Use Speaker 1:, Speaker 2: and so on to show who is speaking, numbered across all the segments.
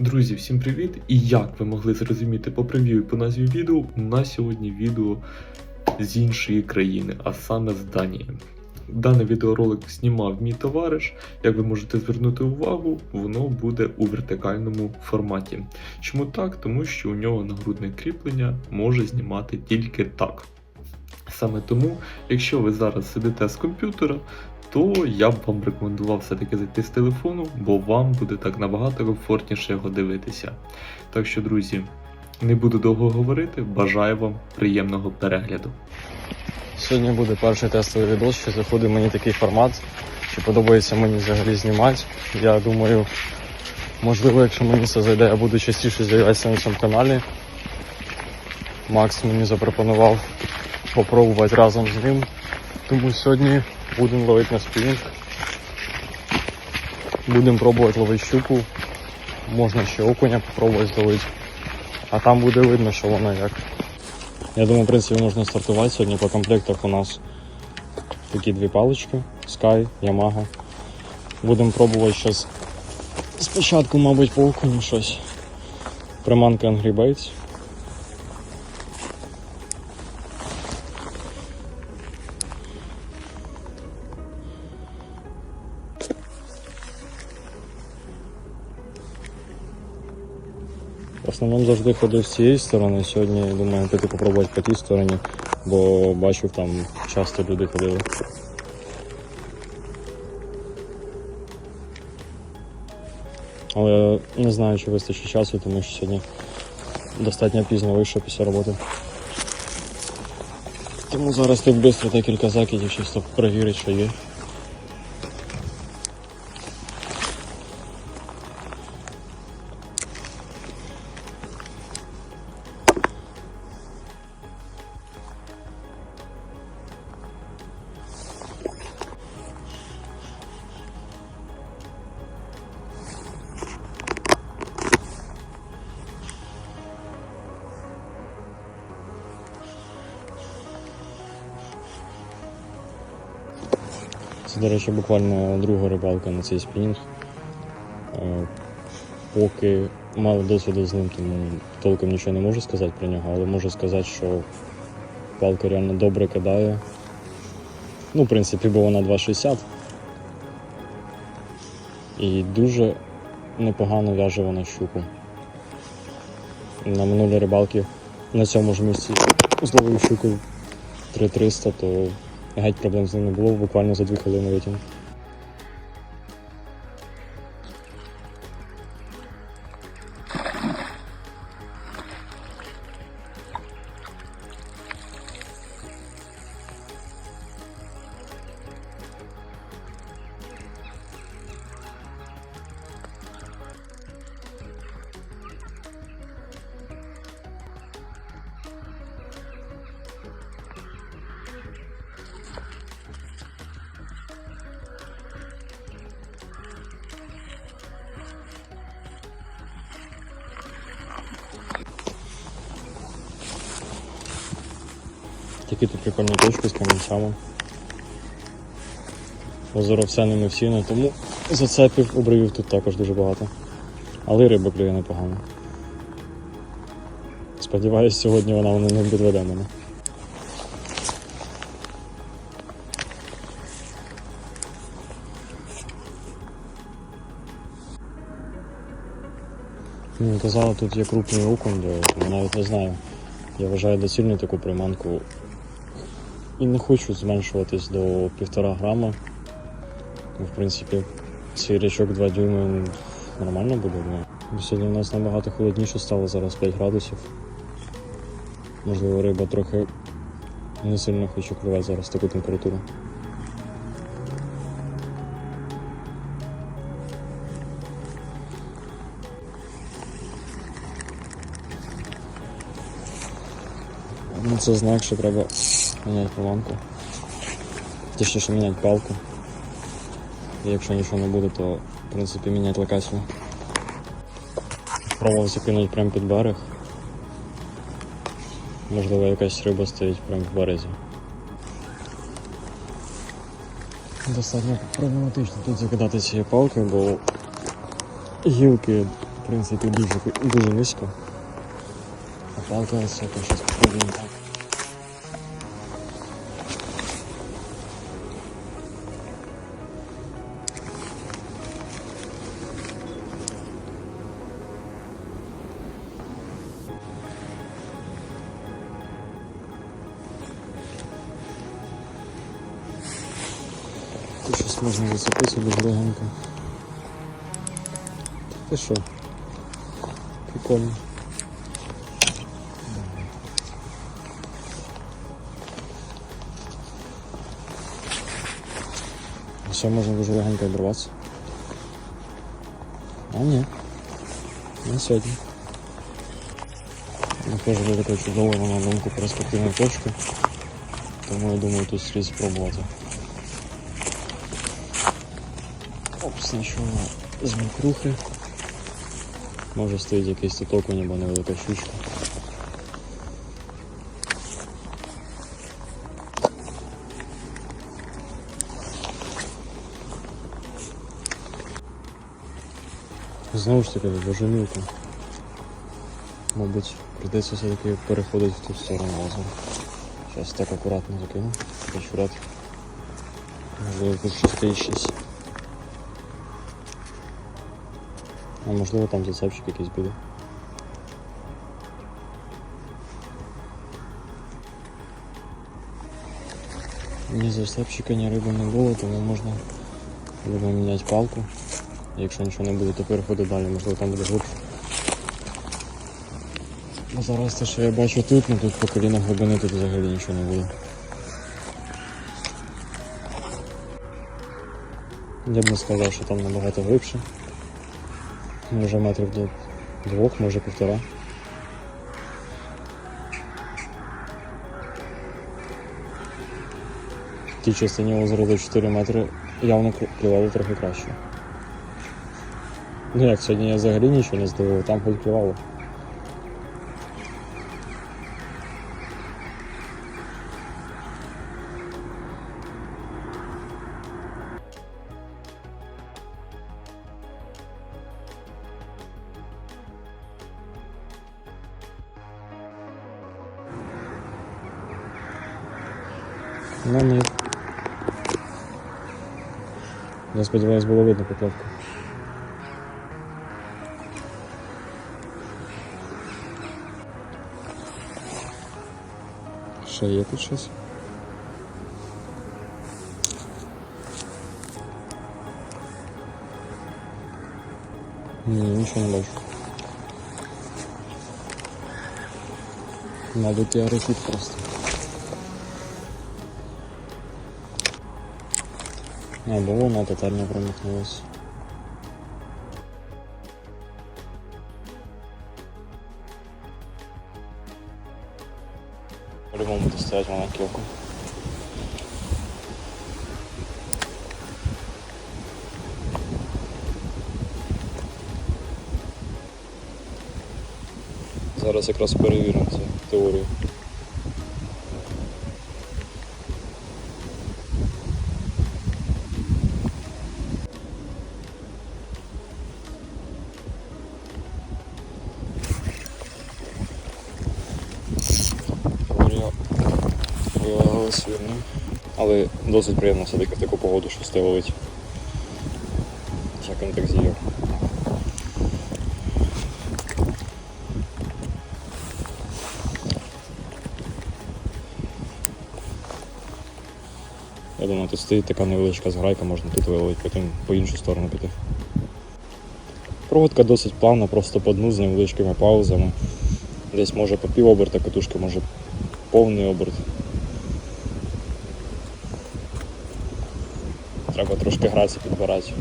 Speaker 1: Друзі, всім привіт! І як ви могли зрозуміти по прев'ю і по назві відео, у нас сьогодні відео з іншої країни, а саме з Данії. Даний відеоролик знімав мій товариш. Як ви можете звернути увагу, воно буде у вертикальному форматі. Чому так? Тому що у нього нагрудне кріплення може знімати тільки так. Саме тому, якщо ви зараз сидите з комп'ютера, то я б вам рекомендував все-таки зайти з телефону, бо вам буде так набагато комфортніше його дивитися. Так що, друзі, не буду довго говорити, бажаю вам приємного перегляду.
Speaker 2: Сьогодні буде перший тестовий відос, що заходить мені такий формат, чи подобається мені взагалі знімати. Я думаю, можливо, якщо мені це зайде, я буду частіше з'являтися на цьому каналі. Макс мені запропонував попробувати разом з ним. Тому сьогодні будемо ловити на спінінг. Будемо пробувати ловити щуку. Можна ще окуня попробувати зловити. А там буде видно, що воно як. Я думаю, в принципі, можна стартувати сьогодні по комплектах у нас такі дві палички Sky, Yamaha. Будемо пробувати щось. Спочатку, мабуть, по окуню щось. Приманка Angry Baits. Основному завжди ходив з цієї сторони. Сьогодні думаю піти попробувати по тій стороні, бо бачив там часто люди ходили. Але не знаю, чи вистачить часу, тому що сьогодні достатньо пізно вийшов після роботи. Тому зараз тут швидко декілька закидів, чисто перевірити, що є. Це, до речі, буквально друга рибалка на цей спінінг. Е, Поки мало досвіду з ним, тому толком нічого не можу сказати про нього, але можу сказати, що палка реально добре кидає. Ну, в принципі, бо вона 2,60. І дуже непогано в'яже вона щуку. На минулій рибалці на цьому ж місці зловив щуку 3300, то Геть проблем з ним не було, буквально за дві хвилини витягнув. Такі тут прикольні точки з камінцями. Озеро все не всі, тому зацепів обривів тут також дуже багато. Але й риба клює непогано. Сподіваюсь, сьогодні вона мене не підведе мене. Мені казали, тут є крупний окунь, я навіть не знаю. Я вважаю доцільну таку приманку і не хочу зменшуватись до півтора грама. Ну, В принципі, цей річок 2 дюйми нормально буде. Ну. Сьогодні у нас набагато холодніше стало, зараз 5 градусів. Можливо, риба трохи не сильно хоче клювати зараз таку температуру. Ну, це знак, що треба міняти приманку. Точніше міняти палку. І якщо нічого не буде, то в принципі міняти локацію. Пробував закинути прямо під берег. Можливо, якась риба стоїть прямо в березі. Достатньо проблематично тут закидати цією палкою, бо гілки принципі, дуже, дуже низько. А палка висока, щось можна зацепити дуже легенько. Ти що? Прикольно. Все можна дуже легенько обірватися. А ні. Не сьогодні. Нахожу до такої чудової, на думку, перспективної точки. Тому я думаю тут слід спробувати. Оп, спочатку з мокрухи. Може стоїть якийсь тут окунь або невелика щучка. Знову ж таки, дуже. Мабуть, прийдеться все-таки переходити в ту сторону озера. Зараз так акуратно закину. Акурат. Можливо, тут щось А можливо там зацепчик якийсь буде. Ні зацепчика, ні риби не було, тому можна будемо міняти палку. Якщо нічого не буде, то переходити далі, можливо там буде глибше. Бо зараз те, що я бачу тут, ну тут по колінах глибини тут взагалі нічого не буде. Я б не сказав, що там набагато глибше. Може метрів до двох, може півтора. В тій частині озера до 4 метри явно клювало трохи краще. Ну як сьогодні я взагалі нічого не здивував, там хоч клювало. Ну ні. Я сподіваюсь, було видно покльовку. Ще є тут щось? Ні, нічого не бачу. Мабуть, я рефіт просто. Або вона тотально промахнулась. По-любому буде стоять маленький окон. Зараз якраз перевіримо цю теорію. Досить приємно все-таки в таку погоду щось те ловить. Як він з'їв. Я думаю, тут стоїть така невеличка зграйка, можна тут виловити, потім по іншу сторону піти. Проводка досить плавна, просто по дну з невеличкими паузами. Десь може по пів оберта катушки, може повний оберт. Треба трошки гратися, підбирати.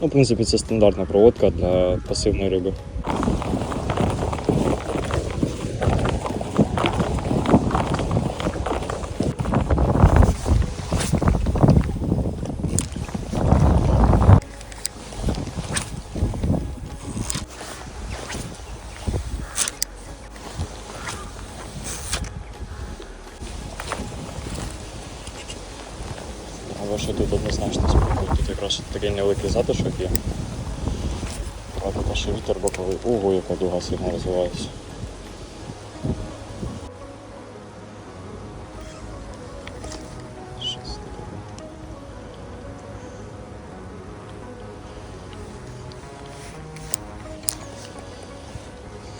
Speaker 2: Ну, в принципі, це стандартна проводка для пасивної риби. Ого, сильно розвивається.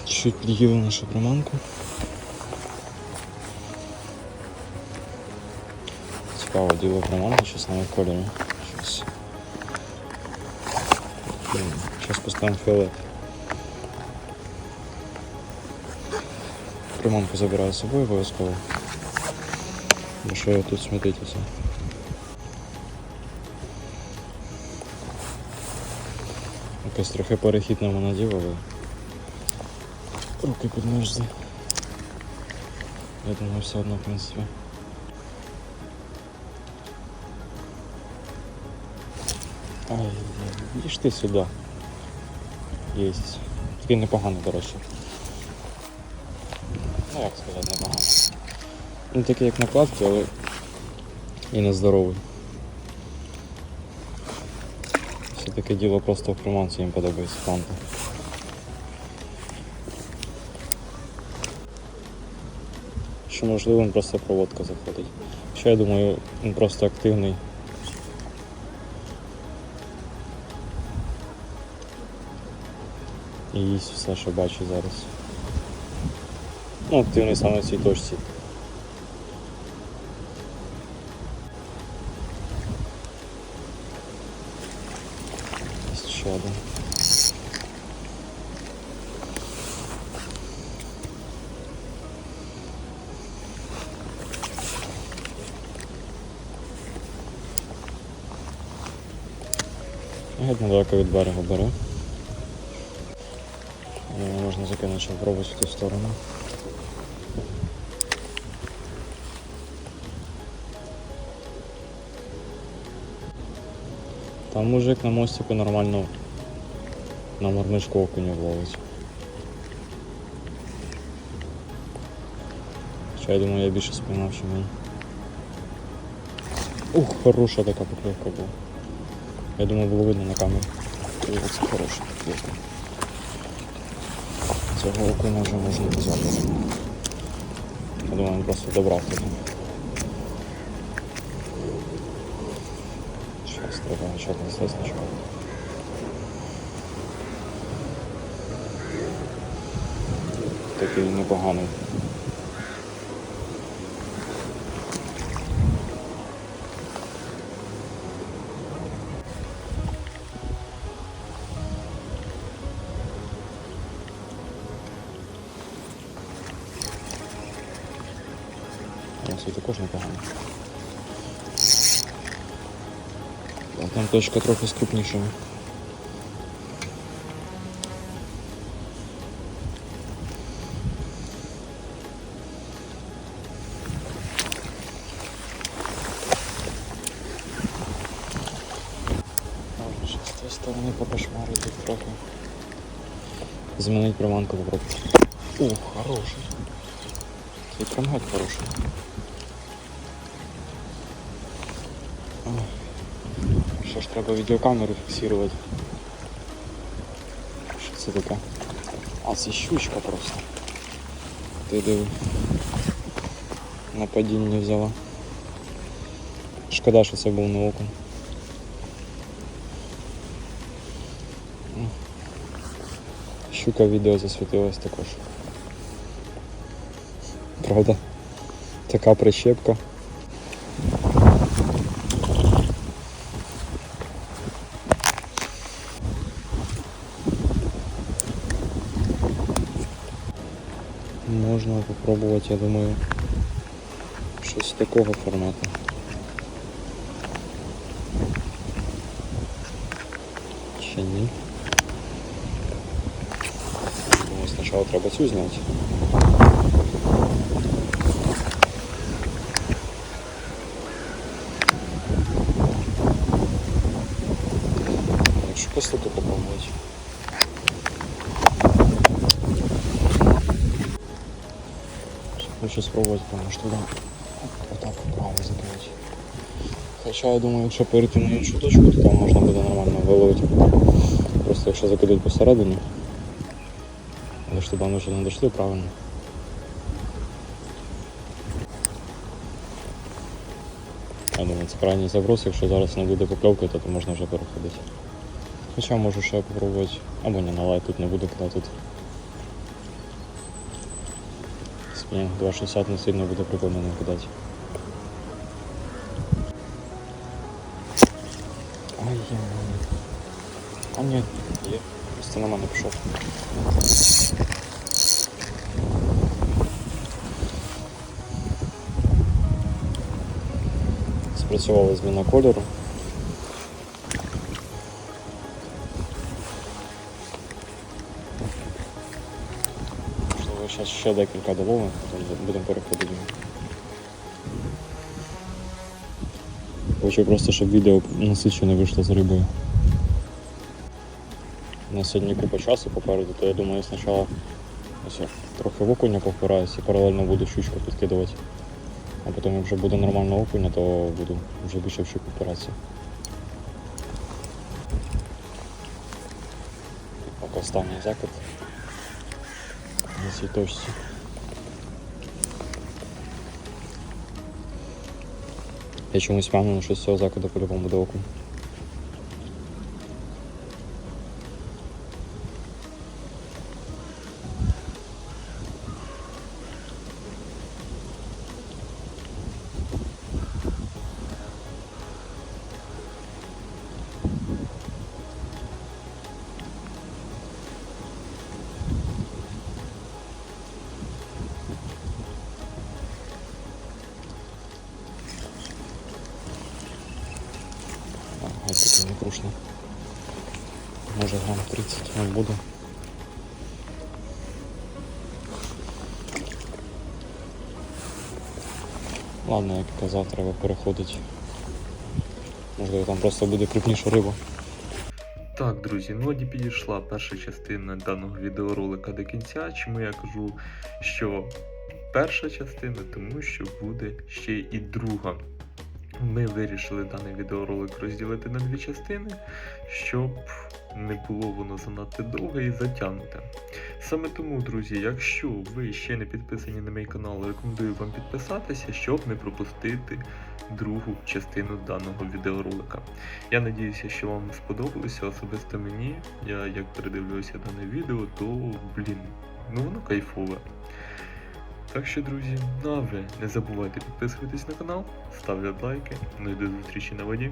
Speaker 2: Чуть під'їли нашу приманку. Цікаво, діло приманку, щось навіть кольорі. Щось. Зараз поставимо фіолет. Приманку забираю з собою обов'язково. Бо що тут смітитися. Якось трохи перехід нам наділили. Руки підмерзли. Я думаю, все одно, в принципі. Ай, їж ти сюди. Єсть. Такий непоганий, до речі. Ну як сказати, непоганий. Не такий як накладки, але і не здоровий. Все таке діло просто в приманці їм подобається фанта. Що можливо він просто проводка заходить. Ще я думаю, він просто активний. І їсть все, що бачу зараз. Ну, активний саме в цій точці. Ще один. Геть недалеко від берега бере. Можна закинути ще пробувати в ту сторону. Там мужик на мостику нормально на мормишку окуню ловить. Хоча я думаю, я більше спіймав, що мені. Ух, хороша така поклевка була. Я думаю, було видно на камері. Це хороша поклевка. Цього окуня вже можна взяти. Я думаю, він просто добрав туди. Треба почати нести значок. Такий непоганий. І також непоганий. Там точка трохи скрупніша. Можна ще з тієї сторони покошмарити трохи. Змінити приманку попробувати. Ух, хороший. Цей прям хороший. Що ж треба відеокамеру фіксувати? Що це таке? А, це щучка просто. Ти диви. На падіння взяла. Шкода, що це був на окон. Щука відео засвітилась також. Правда? Така прищепка. Можна попробувати, я думаю, щось такого формату. Чи ні? Думаю, спочатку треба цю зняти. Якщо кислоту попробувати. Хочу спробовать, потому что туда вот так вправо закинуть. Хоча я думаю, якщо перейти на іншу точку, то там можна буде нормально виловити. Просто якщо закидати посередині. Але ж туди вже не дійшли правильно. Я думаю, це крайній заброс, якщо зараз не буде покльовки, то, то можна вже переходити. Хоча можу ще попробувати. Або ні, на лайт тут не буду кидати тут. Спінінг 260 не сильно буде прикольно не кидати. Ай. А ні, є. Просто на мене пішов. Спрацювала зміна кольору. Зараз ще декілька доловимо, потім будемо переходити. Хочу просто, щоб відео насичене вийшло з рибою. У нас сьогодні купа часу попереду, то я думаю, спочатку ось трохи в окуня повпираюсь і паралельно буду щучку підкидувати. А потім, як вже буде нормально окуня, то буду вже більше в щуку впиратися. Так, останній закид на цій точці. Я чомусь впевнений, що з цього закладу по-любому буде окунь. Таке не крушно. Може грам 30 не буде. Ладно, як казав, треба переходити. Можливо, там просто буде крупніша риба.
Speaker 1: Так, друзі, ну і підійшла перша частина даного відеоролика до кінця. Чому я кажу, що перша частина, тому що буде ще і друга. Ми вирішили даний відеоролик розділити на дві частини, щоб не було воно занадто довге і затягнуте. Саме тому, друзі, якщо ви ще не підписані на мій канал, рекомендую вам підписатися, щоб не пропустити другу частину даного відеоролика. Я надіюся, що вам сподобалося особисто мені. Я як передивлюся дане відео, то блін, ну воно кайфове. Так що, друзі, ну а вже не забувайте підписуватись на канал, ставлять лайки. Ну і до зустрічі на воді.